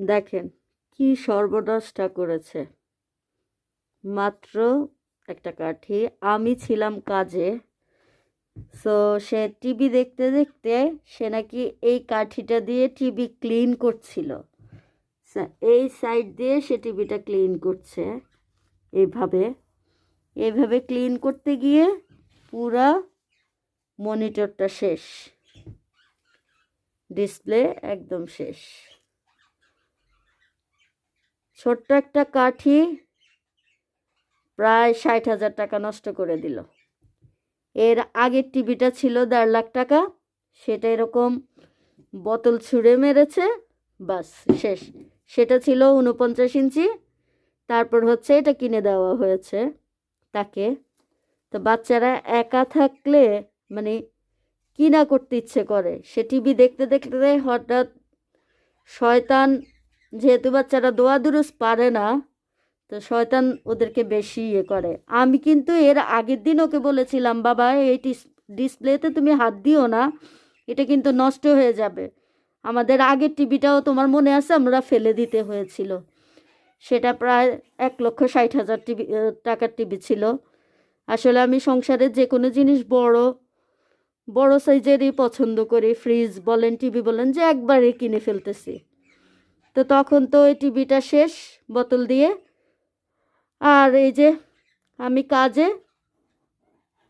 দেখেন, কি সর্বনাশটা করেছে। মাত্র একটা কাঠি, আমি ছিলাম কাজে। সো সে টিভি দেখতে দেখতে সে নাকি এই কাঠিটা দিয়ে টিভি ক্লিন করছিল। এই সাইড দিয়ে সে টিভিটা ক্লিন করছে এইভাবে এইভাবে ক্লিন করতে গিয়ে পুরা মনিটরটা শেষ। ডিসপ্লে একদম শেষ। ছোট্ট একটা কাঠি প্রায় ষাট হাজার টাকা নষ্ট করে দিল। এর আগের টিভিটা ছিল দেড় লাখ টাকা। সেটা এরকম বোতল ছুঁড়ে মেরেছে। বাস, শেষ। সেটা ছিল উনপঞ্চাশ ইঞ্চি। তারপর হচ্ছে এটা কিনে দেওয়া হয়েছে তাকে। তো বাচ্চারা একা থাকলে মানে কি না করতে ইচ্ছে করে? সে টিভি দেখতে দেখতে হঠাৎ শয়তান যেহেতু বাচ্চারা দোয়া দুরুস পারে না, তো শয়তান ওদেরকে বেশি ইয়ে করে। আমি কিন্তু এর আগের দিন ওকে বলেছিলাম, বাবা, এই ডিসপ্লেতে তুমি হাত দিও না, এটা কিন্তু নষ্ট হয়ে যাবে। আমাদের আগের টিভিটাও তোমার মনে আছে? আমরা ফেলে দিতে হয়েছিল। সেটা প্রায় এক লক্ষ ষাট হাজার টিভি টাকার টিভি ছিল। আসলে আমি সংসারের যে কোনো জিনিস বড় বড় সাইজেরই পছন্দ করি। ফ্রিজ বলেন, টিভি বলেন, যে একবারে কিনে ফেলতেছি। তো তখন তো ওই টিভিটা শেষ বোতল দিয়ে। আর এই যে আমি কাজে,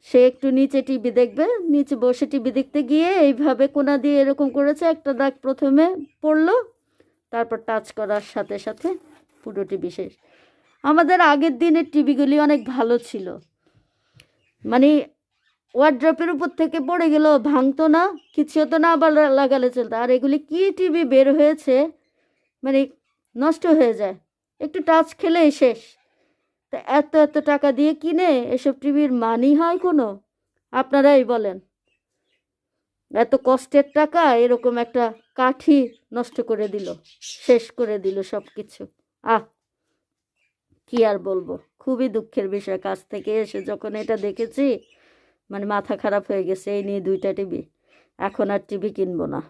সে একটু নিচে টিভি দেখবে, নিচে বসে টিভি দেখতে গিয়ে এইভাবে কোনা দিয়ে এরকম করেছে, একটা দাগ প্রথমে পড়ল, তারপর টাচ করার সাথে সাথে পুরো টিভি শেষ। আমাদের আগের দিনের টিভিগুলি অনেক ভালো ছিল। মানে ওয়ার্ড্রপের উপর থেকে পড়ে গেল ভাঙতো না কিছু হতো না, আবার লাগালে চলতো। আর এগুলি কি টিভি বের হয়েছে মানে নষ্ট হয়ে যায়। একটু টাচ খেলেই শেষ। তা এত এত টাকা দিয়ে কিনে এসব টিভির মানি হয় কোনো? আপনারাই বলেন। এত কষ্টের টাকা এরকম একটা কাঠি নষ্ট করে দিল, শেষ করে দিল সব কিছু আহ! কি আর বলব? খুবই দুঃখের বিষয়। কাছ থেকে এসে যখন এটা দেখেছি মানে মাথা খারাপ হয়ে গেছে, এই নিয়ে দুইটা টিভি এখন আর টিভি কিনবো না।